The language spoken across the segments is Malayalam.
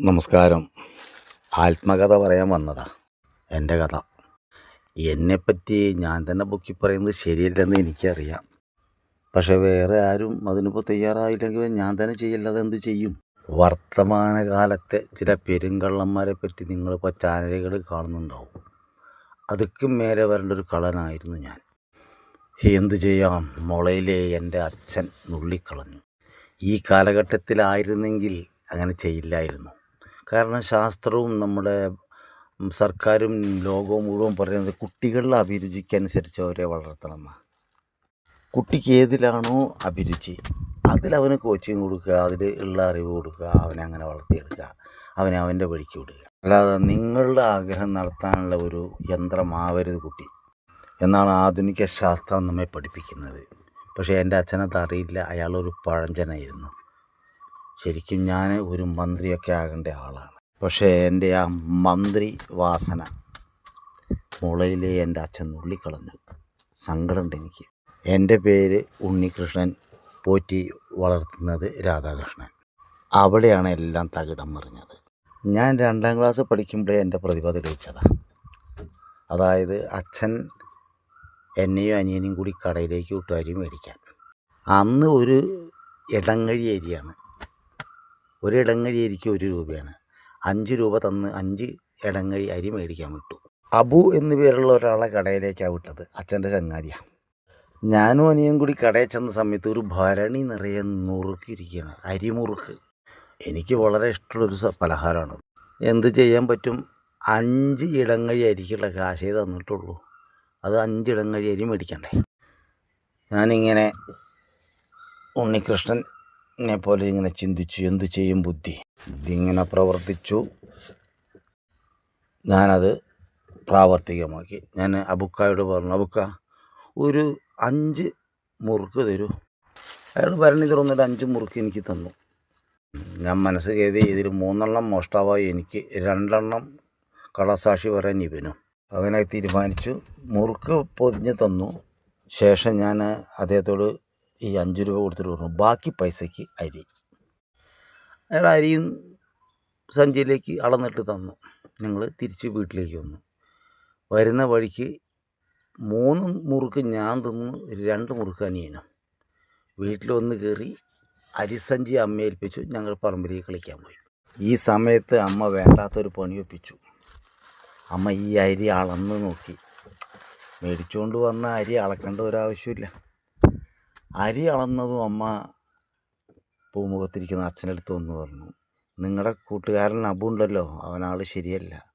നമസ്കാരം. ആത്മകഥ പറയാൻ വന്നതാ. എന്റെ കഥ. എന്നെപ്പറ്റി ഞാൻ തന്നെ പൊക്കി പറയുന്നത് ശരിയല്ലെന്ന് എനിക്കറിയാം. പക്ഷേ വേറെ ആരും അതിനിപ്പോൾ തയ്യാറായില്ലെങ്കിൽ ഞാൻ തന്നെ ചെയ്യല്ലാതെ എന്ത് ചെയ്യും? വർത്തമാനകാലത്തെ ചില പെരുങ്കള്ളന്മാരെ പറ്റി നിങ്ങളിപ്പോൾ ചാനലുകൾ കാണുന്നുണ്ടാവും. അതുക്കും മേലെ വരേണ്ട ഒരു കള്ളനായിരുന്നു ഞാൻ. എന്തു ചെയ്യാം? മുളയിലെ എന്റെ അച്ഛൻ നുള്ളിക്കളഞ്ഞു. ഈ കാലഘട്ടത്തിലായിരുന്നെങ്കിൽ അങ്ങനെ ചെയ്യില്ലായിരുന്നു. കാരണം ശാസ്ത്രവും നമ്മുടെ സർക്കാരും ലോകവും മുഴുവൻ പറയുന്നത് കുട്ടികളുടെ അഭിരുചിക്കനുസരിച്ച് അവരെ വളർത്തണം കുട്ടിക്ക് ഏതിലാണോ അഭിരുചി അതിലവന് കോച്ചിങ് കൊടുക്കുക അതിൽ ഉള്ള അറിവ് കൊടുക്കുക അവനെ അങ്ങനെ വളർത്തിയെടുക്കുക അവനെ അവന്റെ വഴിക്ക് വിടുക. അല്ലാതെ നിങ്ങളുടെ ആഗ്രഹം നടത്താനുള്ള ഒരു യന്ത്രമാവരുത് കുട്ടി എന്നാണ് ആധുനിക ശാസ്ത്രം നമ്മെ പഠിപ്പിക്കുന്നത്. പക്ഷേ എന്റെ അച്ഛനത് അറിയില്ല അയാളൊരു പഴഞ്ചനായിരുന്നു. ശരിക്കും ഞാൻ ഒരു മന്ത്രിയൊക്കെ ആകേണ്ട ആളാണ്. പക്ഷേ എന്റെ ആ മന്ത്രി വാസന മുളയിലെ എന്റെ അച്ഛൻ നുള്ളിക്കളഞ്ഞു. സങ്കടമുണ്ട് എനിക്ക്. എന്റെ പേര് ഉണ്ണികൃഷ്ണൻ പോറ്റി വളർത്തുന്നത് രാധാകൃഷ്ണൻ. അവിടെയാണ് എല്ലാം തകിടം മറിഞ്ഞത്. ഞാൻ രണ്ടാം ക്ലാസ് പഠിക്കുമ്പോഴേ എന്റെ പ്രതിഭ തെളിയിച്ചതാണ് അതായത് അച്ഛൻ എന്നെയും അനിയനെയും കൂടി കടയിലേക്ക് വിട്ടു അരി മേടിക്കാൻ. അന്ന് ഒരു ഇടങ്ങഴി അരിയാണ് ഒരു ഇടങ്ങഴി അരിക്ക് ഒരു രൂപയാണ്. അഞ്ച് രൂപ തന്ന് അഞ്ച് ഇടങ്ങഴി അരി മേടിക്കാൻ വിട്ടു. അബു എന്നു പേരുള്ള ഒരാളെ കടയിലേക്കാണ് വിട്ടത്. അച്ഛന്റെ ചങ്ങാതിയാണ് ഞാനും അനിയും കൂടി കടയിൽ ചെന്ന സമയത്ത് ഒരു ഭരണി നിറയെ നുറുക്കിയിരിക്കുകയാണ് അരിമുറുക്ക് എനിക്ക് വളരെ ഇഷ്ടമുള്ളൊരു പലഹാരമാണ്. എന്ത് ചെയ്യാൻ പറ്റും? അഞ്ച് ഇടങ്ങഴി അരിക്കുള്ള കാശേ തന്നിട്ടുള്ളൂ? അത് അഞ്ച് ഇടങ്ങഴി അരി മേടിക്കണ്ടേ? ഞാനിങ്ങനെ ഉണ്ണികൃഷ്ണനെ പോലെ ഇങ്ങനെ ചിന്തിച്ചു എന്ത് ചെയ്യും ബുദ്ധി? ഇതിങ്ങനെ പ്രവർത്തിച്ചു. ഞാനത് പ്രാവർത്തികമാക്കി. ഞാൻ അബുക്കായോട് പറഞ്ഞു അബുക്ക ഒരു അഞ്ച് മുറുക്ക് തരൂ. അയാൾ ഭരണി തുറന്നൊരു അഞ്ച് മുറുക്ക് എനിക്ക് തന്നു. ഞാൻ മനസ്സ് കരുതി ഇതിൽ മൂന്നെണ്ണം മോഷ്ടാവായി. എനിക്ക് രണ്ടെണ്ണം കടസാക്ഷി പറയാൻ ഇവനും അങ്ങനെ തീരുമാനിച്ചു. മുറുക്ക് പൊതിഞ്ഞ് തന്നു. ശേഷം ഞാൻ അദ്ദേഹത്തോട് ഈ അഞ്ച് രൂപ കൊടുത്തിട്ട് പറഞ്ഞു. ബാക്കി പൈസയ്ക്ക് അരി. അയാൾ അരിയും സഞ്ചിയിലേക്ക് അളന്നിട്ട് തന്നു. ഞങ്ങൾ തിരിച്ച് വീട്ടിലേക്ക് വന്നു. വരുന്ന വഴിക്ക് മൂന്ന് മുറുക്ക് ഞാൻ തിന്നു രണ്ട് മുറുക്ക് അനിയനും. വീട്ടിൽ വന്ന് കയറി അരിസഞ്ചി അമ്മയെ ഏൽപ്പിച്ചു. ഞങ്ങൾ പറമ്പിലേക്ക് കളിക്കാൻ പോയി. ഈ സമയത്ത് അമ്മ വേണ്ടാത്തൊരു പണി ഒപ്പിച്ചു. അമ്മ ഈ അരി അളന്ന് നോക്കി. മേടിച്ചുകൊണ്ട് വന്ന അരി അളക്കേണ്ട ഒരാവശ്യമില്ല അരി അളന്നതും അമ്മ പൂമുഖത്തിരിക്കുന്ന അച്ഛനടുത്ത് വന്ന് പറഞ്ഞു നിങ്ങളുടെ കൂട്ടുകാരൻ അബു ഉണ്ടല്ലോ അവനാൾ ശരിയല്ല.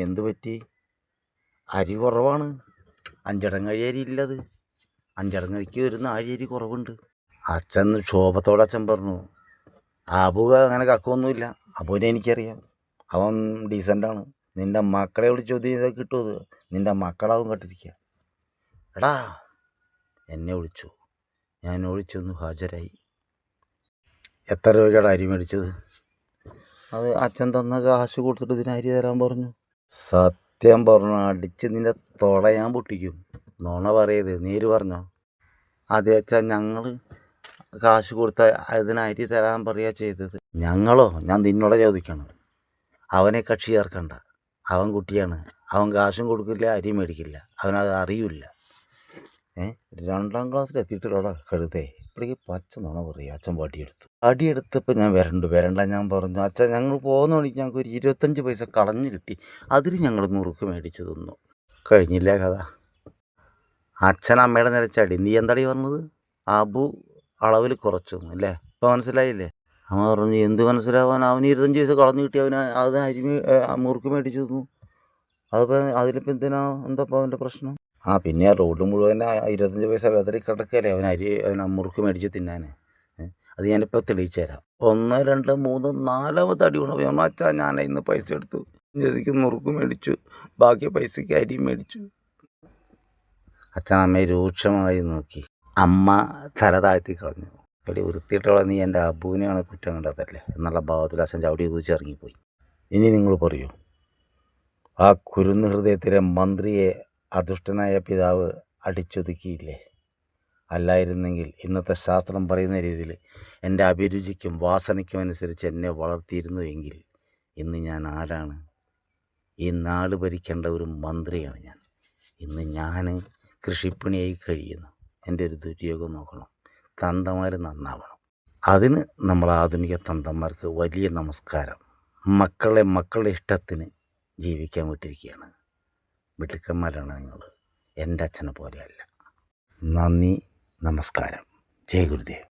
എന്തു പറ്റി? അരി കുറവാണ്. അഞ്ചടങ്ങഴി അരി ഇല്ലത്. അഞ്ചടങ്ങഴിക്ക് വരുന്ന ആഴി കുറവുണ്ട്. അച്ഛൻ ക്ഷോഭത്തോടെ അച്ഛൻ പറഞ്ഞു അബു അങ്ങനെ കക്കൊന്നുമില്ല. അബുവിനെ എനിക്കറിയാം. അവൻ ഡീസന്റാണ് നിന്റെ മക്കളെ വിളിച്ച് ചോദ്യം ചെയ്താൽ കിട്ടുമത് നിന്റെ മക്കളാവും കണ്ടിരിക്കുക എടാ എന്നെ വിളിച്ചു. ഞാൻ ഒഴിച്ചൊന്ന് ഹാജരായി. എത്ര രൂപയുടെ അരി മേടിച്ചത്? അത് അച്ഛൻ തന്ന കാശ് കൊടുത്തിട്ട് ഇതിന് അരി തരാൻ പറഞ്ഞു. സത്യം പറഞ്ഞു അടിച്ച് നിന്റെ തൊട ഞാൻ പൊട്ടിക്കും. നോണ പറയത് നേര് പറഞ്ഞോ? അതെ അച്ഛാ ഞങ്ങൾ കാശ് കൊടുത്ത അതിന് അരി തരാൻ പറയുക ചെയ്തത്. ഞങ്ങളോ? ഞാൻ നിന്നോടെ ചോദിക്കണം അവനെ കക്ഷി ചേർക്കണ്ട. അവൻ കുട്ടിയാണ്. അവൻ കാശും കൊടുക്കില്ല അരി മേടിക്കില്ല. അവനത് അറിയില്ല. രണ്ടാം ക്ലാസ്സിൽ എത്തിയിട്ടുള്ള കഴുതേ. ഇപ്പോഴേക്ക് പച്ച നുണ പറയുക അച്ഛൻ വടിയെടുത്തു. അടിയെടുത്തപ്പോൾ ഞാൻ വരണ്ടു വരണ്ട ഞാൻ പറഞ്ഞു അച്ഛൻ ഞങ്ങൾ പോകുന്ന വഴിക്ക് ഞങ്ങൾക്ക് ഒരു ഇരുപത്തഞ്ച് പൈസ കളഞ്ഞു കിട്ടി അതിൽ ഞങ്ങൾ നുറുക്ക് മേടിച്ച് തിന്നു. കഴിഞ്ഞില്ല കഥ? അച്ഛൻ അമ്മയുടെ നിലച്ചടി നീ എന്താടി പറഞ്ഞത്? അബു അളവിൽ കുറച്ചു അല്ലേ ഇപ്പം മനസ്സിലായില്ലേ? അമ്മ പറഞ്ഞു എന്ത് മനസ്സിലാവാൻ അവന് ഇരുപത്തഞ്ച് പൈസ കളഞ്ഞു കിട്ടി അവന് അതിന് അരി മേ- ഏ, മുറുക്ക് മേടിച്ച് തിന്നു. അതിപ്പോൾ അതിലിപ്പോൾ എന്തിനാ എന്താ ഇപ്പോൾ അവന്റെ പ്രശ്നം? ആ പിന്നെ റോഡ് മുഴുവൻ ഇരുപത്തഞ്ച് പൈസ വെതറി കിടക്കല്ലേ അവൻ അരി അവൻ മുറുക്ക് മേടിച്ച് തിന്നാൻ അത് ഞാനിപ്പോൾ തെളിയിച്ചു തരാം. ഒന്ന് രണ്ട് മൂന്ന് നാലാമത്തെ അടി കൊണ്ട് ഞാൻ അച്ഛാ ഞാൻ ഇന്ന് പൈസ എടുത്തു. ജോസിക്ക് മുറുക്ക് മേടിച്ചു. ബാക്കി പൈസയ്ക്ക് അരി മേടിച്ചു. അച്ഛൻ അമ്മയെ രൂക്ഷമായി നോക്കി. അമ്മ തല താഴ്ത്തി കളഞ്ഞു. എടി വൃത്തിയിട്ടോളെ നീ എന്റെ അബുവിനെയാണ് കുറ്റം കണ്ടതല്ലേ? എന്നുള്ള ഭാവത്തിൽ അച്ഛൻ ചവിടി കുതിച്ച് ഇറങ്ങിപ്പോയി. ഇനി നിങ്ങൾ പറയൂ ആ കുരുന്ന് ഹൃദയത്തിലെ മന്ത്രിയെ അദുഷ്ടനായ പിതാവ് അടിച്ചൊതുക്കിയില്ലേ? അല്ലായിരുന്നെങ്കിൽ ഇന്നത്തെ ശാസ്ത്രം പറയുന്ന രീതിയിൽ എന്റെ അഭിരുചിക്കും വാസനയ്ക്കും അനുസരിച്ച് എന്നെ വളർത്തിയിരുന്നു എങ്കിൽ ഇന്ന് ഞാൻ ആരാണ്? ഈ നാട് ഭരിക്കേണ്ട ഒരു മന്ത്രിയാണ് ഞാൻ. ഇന്ന് ഞാൻ കൃഷിപ്പണിയായി കഴിയുന്നു. എന്റെ ഒരു ദുര്യോഗം നോക്കണം. തന്തമാർ നന്നാവണം. അതിന് നമ്മൾ ആധുനിക തന്തന്മാർക്ക് വലിയ നമസ്കാരം. മക്കളെ മക്കളുടെ ഇഷ്ടത്തിന് ജീവിക്കാൻ വിട്ടിരിക്കുകയാണ്. മിടുക്കന്മാരാണ് നിങ്ങൾ എന്റെ അച്ഛനെ പോലെയല്ല. നന്ദി നമസ്കാരം. ജയ ഗുരുദേവ്